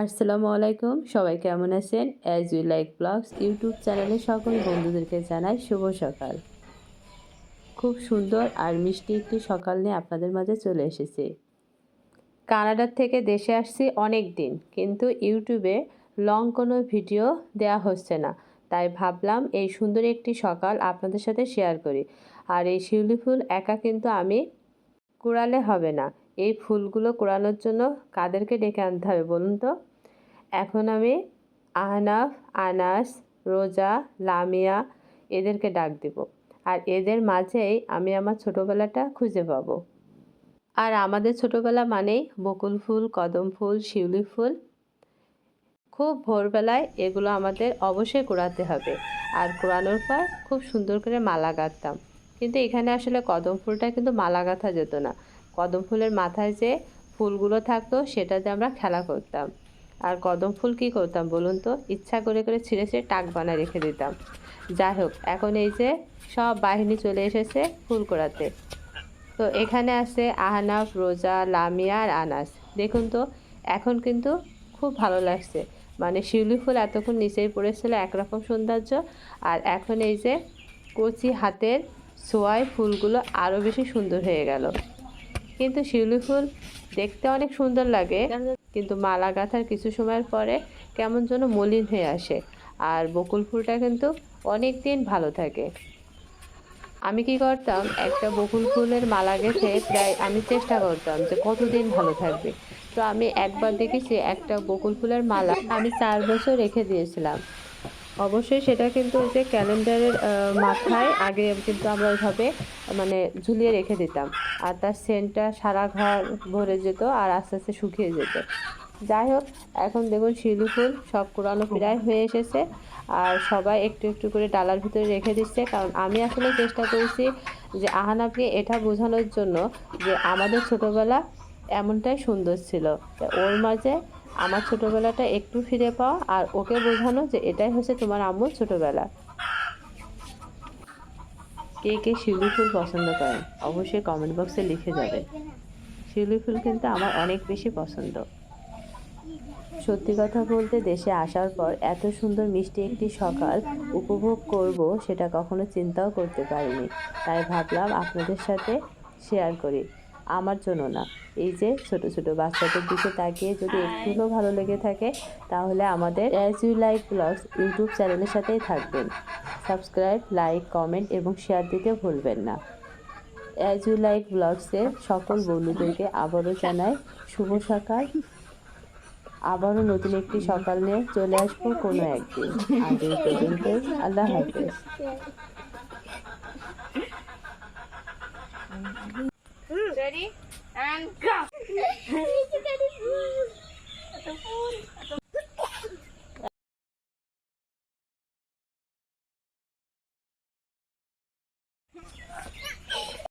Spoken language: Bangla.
আসসালামু আলাইকুম। সবাই কেমন আছেন? As you like blogs YouTube চ্যানেলে সকল বন্ধুদেরকে জানাই শুভ সকাল। খুব সুন্দর আর মিষ্টি একটি সকাল নিয়ে আপনাদের মাঝে চলে এসেছি। কানাডার থেকে দেশে আসছি অনেক দিন, কিন্তু ইউটিউবে লং কোনো ভিডিও দেয়া হচ্ছে না। তাই ভাবলাম এই সুন্দর একটি সকাল আপনাদের সাথে শেয়ার করি। আর এই শিউলি ফুল একা কিন্তু আমি কুড়ালে হবে না। এই ফুলগুলো কুড়ানোর জন্য কাদেরকে ডেকে আনতে হবে বলুন তো? এখন আমি আহনাফ, আনাস, রোজা, লামিয়া এদেরকে ডাক দেব। আর এদের মাঝেই আমি আমার ছোটোবেলাটা খুঁজে পাবো। আর আমাদের ছোটোবেলা মানেই বকুল ফুল, কদম ফুল, শিউলি ফুল। খুব ভোরবেলায় এগুলো আমাদের অবশ্যই কুড়াতে হবে। আর কুড়ানোর পর খুব সুন্দর করে মালা গাঁথতাম। কিন্তু এখানে আসলে কদম ফুলটা কিন্তু মালা গাঁথা যেত না। কদম ফুলের মাথায় যে ফুলগুলো থাকতো সেটাতে আমরা খেলা করতাম। আর কদম ফুল কী করতাম বলুন তো? ইচ্ছা করে করে ছিঁড়ে ছিঁড়ে টাক বানায় রেখে দিতাম। যাই হোক, এখন এই যে সব বাহিনী চলে এসেছে ফুল করাতে তো এখানে আছে আহনাফ, রোজা, লামিয়া আর আনাস। দেখুন তো, এখন কিন্তু খুব ভালো লাগছে। মানে শিউলি ফুল এতক্ষণ নিচেই পড়েছিল, একরকম সৌন্দর্য। আর এখন এই যে কচি হাতের সোয়াই ফুলগুলো আরও বেশি সুন্দর হয়ে গেল। কিন্তু শিউলি ফুল দেখতে অনেক সুন্দর লাগে। কিন্তু মালা গাঁথার কিছু সময়ের পরে কেমন যেন মলিন হয়ে আসে। আর বকুল ফুলটা কিন্তু অনেক দিন ভালো থাকে। আমি কি করতাম, একটা বকুল ফুলের মালা গেছে প্রায় আমি চেষ্টা করতাম যে কতদিন ভালো থাকবে। তো আমি একবার দেখেছি একটা বকুল ফুলের মালা আমি চার বছর রেখে দিয়েছিলাম। অবশ্যই সেটা কিন্তু ওই যে ক্যালেন্ডারের মাথায় আগে কিন্তু আমরা ওইভাবে মানে ঝুলিয়ে রেখে দিতাম। আর তার সেন্টটা সারা ঘর ভরে যেত আর আস্তে আস্তে শুকিয়ে যেত। যাই হোক, এখন দেখুন শিউলি ফুল সব কোরানো প্রায় হয়ে এসেছে। আর সবাই একটু একটু করে ডালার ভিতরে রেখে দিচ্ছে। কারণ আমি আসলে চেষ্টা করেছি যে আহানাকে এটা বোঝানোর জন্য যে আমাদের ছোটোবেলা এমনটাই সুন্দর ছিল। ওর মাঝে আমার ছোটোবেলাটা একটু ফিরে পাওয়া আর ওকে বোঝানো যে এটাই হচ্ছে তোমার আম্মুর ছোটোবেলা। কে কে শিউলি ফুল পছন্দ করেন, অবশ্যই কমেন্ট বক্সে লিখে যাবে। শিউলি ফুল কিন্তু আমার অনেক বেশি পছন্দ। সত্যি কথা বলতে দেশে আসার পর এত সুন্দর মিষ্টি একটি সকাল উপভোগ করব সেটা কখনো চিন্তাও করতে পারিনি। তাই ভাবলাম আপনাদের সাথে শেয়ার করি। আমার জন্য না। এই যে ছোট ছোট বাচ্চাদের দিকে তাকিয়ে যদি একটুও ভালো লেগে থাকে তাহলে আমাদের as you like blogs YouTube চ্যানেলের সাথেই থাকবেন। সাবস্ক্রাইব লাইক কমেন্ট এবং শেয়ার দিতে ভুলবেন না। অ্যাজ ইউ লাইক ব্লগসের সকল বন্ধুদেরকে আবারও জানাই শুভ সকাল। আবারও নতুন একটি সকাল নিয়ে চলে আসব কোনো একদিন। আজ এই পর্যন্ত আল্লাহ হাফেজ। Ready? And go!